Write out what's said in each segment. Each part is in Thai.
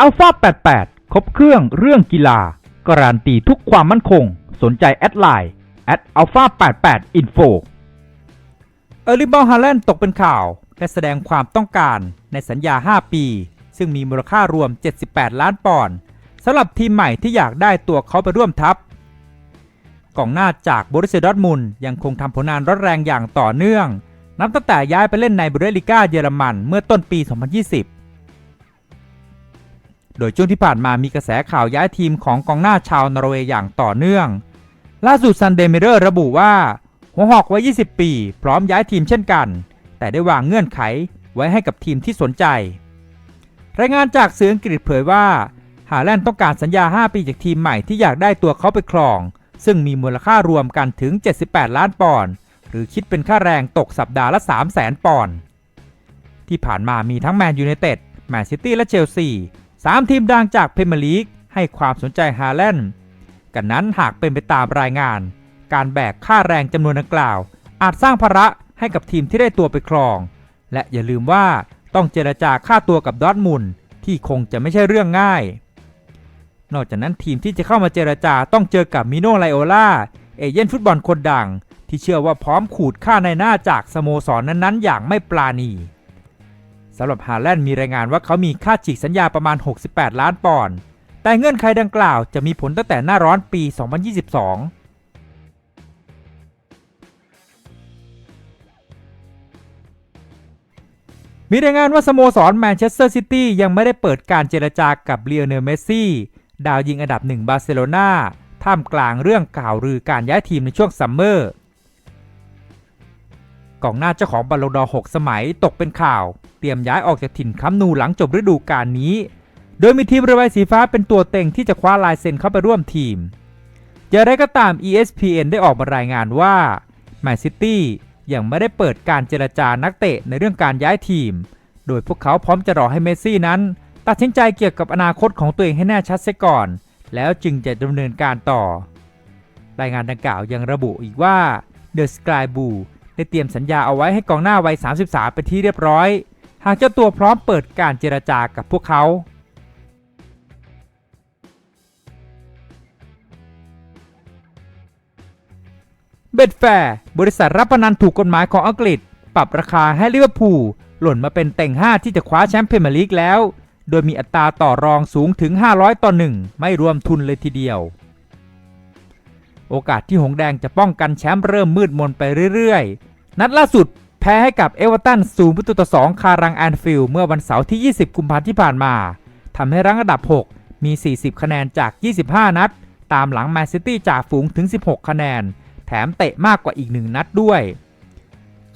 อัลฟา88 ครบเครื่องเรื่องกีฬา การันตีทุกความมั่นคง สนใจแอดไลน์แอดอัลฟา88 info เออร์ลิบอลฮาแลนด์ตกเป็นข่าว และแสดงความต้องการในสัญญา 5 ปี ซึ่งมีมูลค่ารวม 78 ล้านปอนด์สำหรับทีมใหม่ที่อยากได้ตัวเขาไปร่วมทัพกองหน้าจากบริเซดอร์ทมุนยังคงทำผลงานร้อนแรงอย่างต่อเนื่อง นับตั้งแต่ย้ายไปเล่นในบุเรลิก้าเยอรมันเมื่อต้นปี 2020 โดยช่วงที่ผ่านมามีกระแสข่าวย้ายทีมของกองหน้าชาวนอร์เวย์อย่างต่อเนื่อง ล่าสุดซันเดย์มิเรอร์ระบุว่า หัวหอกวัย 20 ปี พร้อมย้ายทีมเช่นกัน แต่ได้วางเงื่อนไขไว้ให้กับทีมที่สนใจ รายงานจากสื่ออังกฤษเผยว่า ฮาแลนด์ต้องการสัญญา 5 ปีจากทีมใหม่ที่อยากได้ตัวเขาไปครอง ซึ่งมีมูลค่ารวมกันถึง 78 ล้านปอนด์หรือคิดเป็นค่าแรงตกสัปดาห์ละ 3 0 0แสนปอนด์ที่ผ่านมามีทั้งแมนยูไนเต็ดแมนซิตี้และเชลซี สามทีมดังจากพรีเมียร์ลีกให้ความสนใจฮาแลนด์กันนั้นหากเป็นไปตามรายงาน การแบกค่าแรงจำนวนดังกล่าว อาจสร้างภาระให้กับทีมที่ได้ตัวไปครอง และอย่าลืมว่าต้องเจรจาค่าตัวกับดอทมุนที่คงจะไม่ใช่เรื่องง่าย นอกจากนั้นทีมที่จะเข้ามาเจรจาต้องเจอกับมิโนไลโอลาเอเย่นฟุตบอลคนดัง ที่เชื่อว่าพร้อมขูดค่าในหน้าจากสโมสรนนั้นๆ อย่างไม่ปราณี สำหรับฮาแลนด์มีรายงานว่าเขามีค่าฉีกสัญญาประมาณ 68 ล้านปอนด์ แต่เงื่อนไขดังกล่าวจะมีผลตั้งแต่หน้าร้อนปี 2022มีรายงานว่าสโมสรแมนเชสเตอร์ซิตี้ยังไม่ได้เปิดการเจรจากับเลียเนลเมสซี่ดาวยิงอันดับหนึ่งบาร์เซโลนาท่ามกลางเรื่องข่าวลือการย้ายทีมในช่วงซัมเมอร์ กองหน้าเจ้าของบอลลูดอร์6สมัยตกเป็นข่าว เตรียมย้ายออกจากถิ่นคัมนูหลังจบฤดูกาลนี้ โดยมีทีมรือใบสีฟ้าเป็นตัวเต็งที่จะคว้าลายเซ็นเข้าไปร่วมทีมอย่างไรก็ตาม ESPN ได้ออกมารายงานว่าแมนซิตี้ยังไม่ได้เปิดการเจรจานักเตะในเรื่องการย้ายทีม โดยพวกเขาพร้อมจะรอให้เมสซี่นั้น ตัดสินใจเกี่ยวกับอนาคตของตัวเองให้แน่ชัดเสียก่อน แล้วจึงจะดำเนินการต่อ รายงานดังกล่าวยังระบุอีกว่า The Sky Blue ได้เตรียมสัญญาเอาไว้ให้กองหน้าวัย 33 เป็นที่เรียบร้อย หากเจ้าตัวพร้อมเปิดการเจรจากับพวกเขาเบ็ดแฟร์บริษัทรับพนันถูกกฎหมายของอังกฤษ ปรับราคาให้ลิเวอร์พูลหล่นมาเป็นเต็ง5 ที่จะคว้าแชมป์พรีเมียร์ลีกแล้ว โดยมีอัตราต่อรองสูงถึง 500 ต่อ 1 ไม่รวมทุนเลยทีเดียว โอกาสที่หงแดงจะป้องกันแชมป์เริ่มมืดมนไปเรื่อยๆ นัดล่าสุดแพ้ให้กับเอเวอร์ตันศูนย์ประตูต่อ2คารังแอนฟิลด์เมื่อวันเสาร์ที่ 20 กุมภาพันธ์ที่ผ่านมาทำให้รั้งอันดับ 6 มี 40 คะแนนจาก 25 นัด ตามหลังแมนซิตี้จากฝูงถึง 16 คะแนน แถมเตะมากกว่าอีกหนึ่งนัดด้วย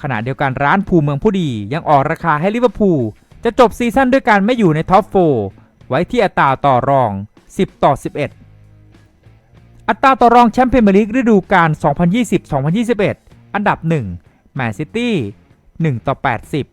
ขณะเดียวกันร้านภูเมืองผู้ดียังออกราคาให้ลิเวอร์พูลจะจบซีซั่นด้วยการไม่อยู่ในท็อป 4 ไว้ที่อัตราต่อรอง 10 ต่อ 11 อัตราต่อรองแชมป์พรีเมียร์ลีกฤดูกาล 2020-2021 อันดับ 1 แมนซิตี้ 1 ต่อ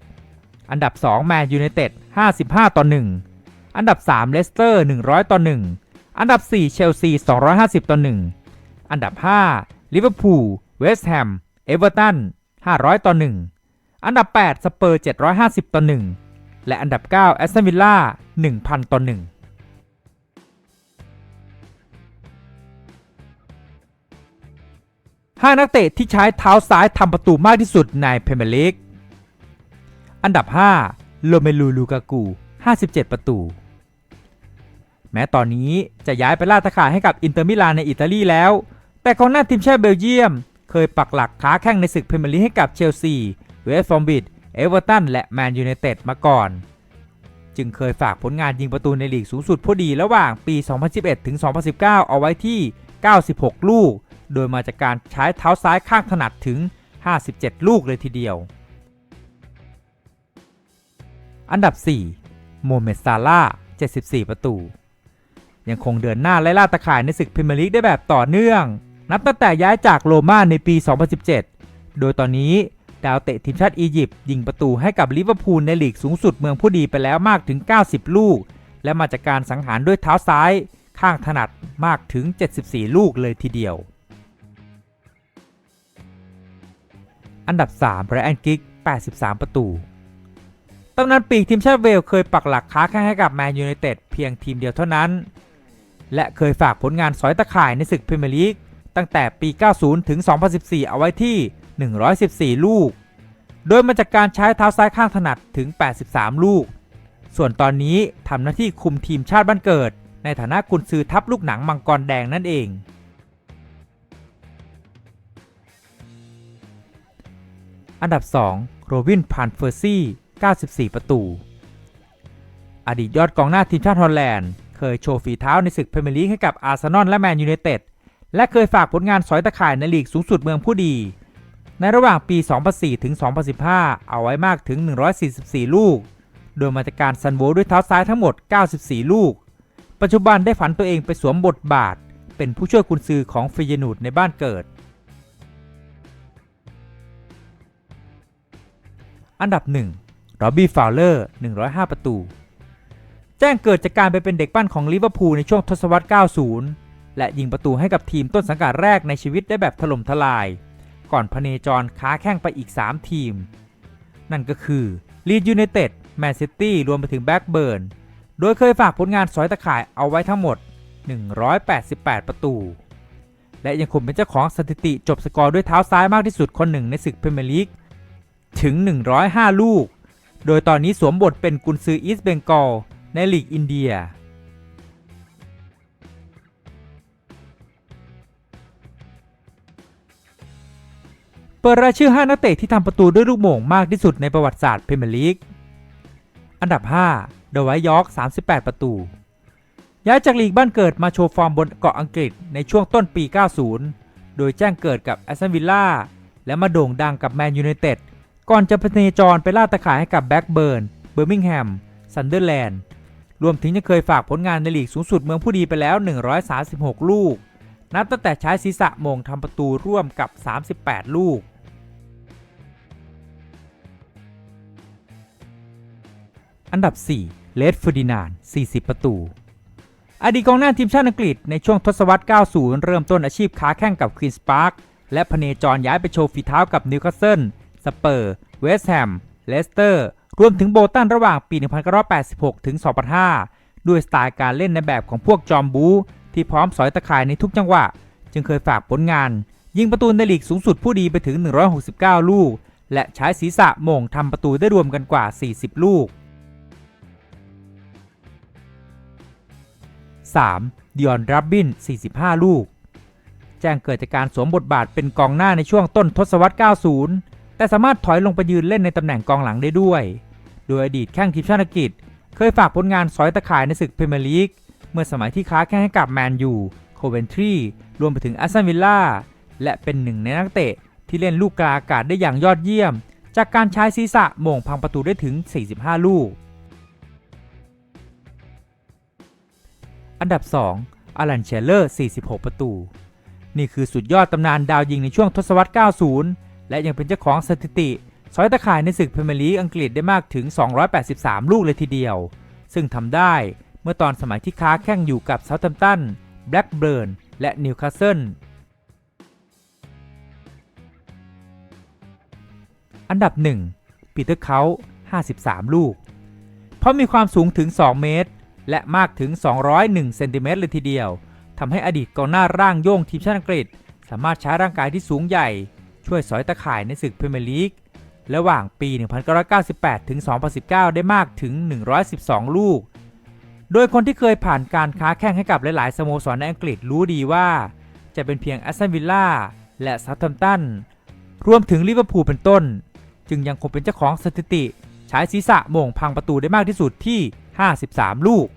80 อันดับ 2 แมนยูไนเต็ด 55 ต่อ 1 อันดับ 3 เลสเตอร์ 100 ต่อ 1 อันดับ 4 เชลซี 250 ต่อ 1 อันดับ 5 ลิเวอร์พูล เวสต์แฮม เอเวอร์ตัน 500 ต่อ 1 อันดับ 8 สเปอร์ 750 ต่อ 1 และอันดับ 9 แอสตันวิลล่า 1,000 ต่อ 1 5 นักเตะที่ใช้เท้าซ้ายทำประตูมากที่สุดในพรีเมียร์ลีก อันดับ 5 โลเมลู ลูกากู 57 ประตู แม้ตอนนี้จะย้ายไปล่าตะข่ายให้กับอินเตอร์มิลานในอิตาลีแล้ว แต่ของหน้าทีมชาติเบลเยียม เคยปักหลักค้าแข่งในศึกพรีเมียร์ลีกให้กับเชลซี เวสต์ฟอร์มบิดเอเวอร์ตัน และแมนยูไนเต็ดมาก่อน จึงเคยฝากผลงานยิงประตูในลีกสูงสุดพอดีระหว่างปี 2011 ถึง 2019 เอาไว้ที่ 96 ลูก โดยมาจากการใช้เท้าซ้ายข้างถนัดถึง 57 ลูกเลยทีเดียว อันดับ 4 โมเมดซาร่า 74 ประตู ยังคงเดินหน้าไล่ล่าตะข่ายในศึกพรีเมียร์ลีกได้แบบต่อเนื่อง นับตั้งแต่ย้ายจากโรม่าในปี 2017 โดยตอนนี้ดาวเตะทีมชาติอียิปต์ยิงประตูให้กับลิเวอร์พูลในลีกสูงสุดเมืองผู้ดีไปแล้วมากถึง 90 ลูก และมาจากการสังหารด้วยเท้าซ้าย ข้างถนัดมากถึง 74 ลูกเลยทีเดียว อันดับ 3 ไบรอันกิก 83 ประตู ตำนานปีกทีมชาติเวลเคยปักหลักค้าแข่งให้กับแมนยูไนเต็ดเพียงทีมเดียวเท่านั้น และเคยฝากผลงานสอยตะข่ายในศึกพรีเมียร์ลีกตั้งแต่ปี 90 ถึง 2014 เอาไว้ที่ 114 ลูก โดยมาจากการใช้เท้าซ้ายข้างถนัดถึง 83 ลูก ส่วนตอนนี้ทำหน้าที่คุมทีมชาติบ้านเกิด ในฐานะกุนซือทัพลูกหนังมังกรแดงนั่นเอง อันดับ 2 โรบินพานเฟอร์ซี่ 94 ประตู อดีตยอดกองหน้าทีมชาติฮอลแลนด์ เคยโชว์ฝีเท้าในศึกพรีเมียร์ลีกให้กับอาร์เซนอลและแมนยูไนเต็ด และเคยฝากผลงานสอยตะข่ายในลีกสูงสุดเมืองผู้ดี ในระหว่างปี 2004 ถึง 2015 เอาไว้มากถึง 144 ลูก โดยมาจากการซันโวด้วยเท้าซ้ายทั้งหมด 94 ลูก ปัจจุบันได้ผันตัวเองไปสวมบทบาท เป็นผู้ช่วยกุนซือของฟรีเยนูดในบ้านเกิด อันดับ1โรบบี้ฟาวเลอร์ 105 ประตู แจ้งเกิดจากการไปเป็นเด็กปั้นของลิเวอร์พูลในช่วงทศวรรษ 90 และยิงประตูให้กับทีมต้นสังกัดแรกในชีวิตได้แบบถล่มทลาย ก่อนพเนจรค้าแข่งไปอีก 3 ทีม นั่นก็คือลีดยูไนเต็ดแมนซิตี้รวมไปถึงแบ็กเบิร์น โดยเคยฝากผลงานสอยตะข่ายเอาไว้ทั้งหมด 188 ประตู และยังคงเป็นเจ้าของสถิติจบสกอร์ด้วยเท้าซ้ายมากที่สุดคนหนึ่งในศึกพรีเมียร์ลีก ถึง 105 ลูก โดยตอนนี้สวมบทเป็นกุนซืออีสเบงกอลในลีกอินเดีย เปิดรายชื่อ 5 นักเตะที่ทำประตูด้วยลูกโม่งมากที่สุดในประวัติศาสตร์พรีเมียร์ลีก อันดับ 5 เดวท์ยอร์ก 38 ประตู ย้ายจากลีกบ้านเกิดมาโชว์ฟอร์มบนเกาะอังกฤษในช่วงต้นปี 90 โดยแจ้งเกิดกับแอสตันวิลล่าและมาโด่งดังกับแมนยูไนเต็ด ก่อนจะพเนจรไปล่าตะข่ายให้กับแบ็กเบิร์น เบอร์มิงแฮม ซันเดอร์แลนด์ รวมถึงยังเคยฝากผลงานในลีกสูงสุดเมืองผู้ดีไปแล้ว 136 ลูก นับตั้งแต่ใช้ศีรษะมงทำประตูร่วมกับ 38 ลูก อันดับ 4 เลดฟ e ร์ดินาน 40 ประตูอดีตกองหน้าทีมชาติอังกฤษในช่วงทศวรรษ 90 เริ่มต้นอาชีพค้าแข่งกับควีนส์พาร์คและพเนจรย้ายไปโชว์ฝีเท้ากับนิวคาสเซิล สเปอร์ เวสต์แฮม เลสเตอร์ รวมถึงโบตันระหว่างปี 1986 ถึง 2005 ด้วยสไตล์การเล่นในแบบของพวกจอมบูที่พร้อมสอยตะข่ายในทุกจังหวะ จึงเคยฝากผลงาน ยิงประตูในลีกสูงสุดผู้ดีไปถึง 169 ลูก และใช้ศีรษะมงทำประตูได้รวมกันกว่า 40 ลูก 3. ดิออนรับบิน 45 ลูก แจ้งเกิดจากการสวมบทบาทเป็นกองหน้าในช่วงต้นทศวรรษ 90 แต่สามารถถอยลงไปยืนเล่นในตำแหน่งกองหลังได้ด้วย โดยอดีตแข้งทีมชาติอังกฤษ เคยฝากผลงานสอยตะข่ายในศึกพรีเมียร์ลีก เมื่อสมัยที่ค้าแข่งให้กับแมนยู โคเวนทรี รวมไปถึงแอสตันวิลล่า และเป็นหนึ่งในนักเตะที่เล่นลูกกลางอากาศได้อย่างยอดเยี่ยม จากการใช้ศีรษะโมงพังประตูได้ถึง 45 ลูก อันดับ 2 อลันเชลเลอร์ 46 ประตู นี่คือสุดยอดตำนานดาวยิงในช่วงทศวรรษ 90 และยังเป็นเจ้าของสถิติสอยตะข่ายในศึกพรีเมียร์ลีกอังกฤษได้มากถึง 283 ลูกเลยทีเดียว ซึ่งทำได้เมื่อตอนสมัยที่ค้าแข่งอยู่กับเซาท์แฮมป์ตันแบล็กเบิร์นและนิวคาสเซิลอันดับ 1 ปีเตอร์เขา53 ลูก เพราะมีความสูงถึง 2 เมตร และมากถึง 201 เซนติเมตรเลยทีเดียวทำให้อดีตกองหน้าร่างโย่งทีมชาติอังกฤษ สามารถใช้ร่างกายที่สูงใหญ่ ช่วยสอยตะข่ายในศึกพรีเมียร์ลีกระหว่างปี 1998 ถึง 2019 ได้มากถึง 112 ลูก โดยคนที่เคยผ่านการค้าแข่งให้กับหลาย ๆ สโมสรในอังกฤษรู้ดีว่า จะเป็นเพียงแอสตันวิลล่าและซัตแฮมป์ตัน รวมถึงลิเวอร์พูลเป็นต้น จึงยังคงเป็นเจ้าของสถิติ ใช้ศีรษะโมงพังประตูได้มากที่สุดที่ 53 ลูก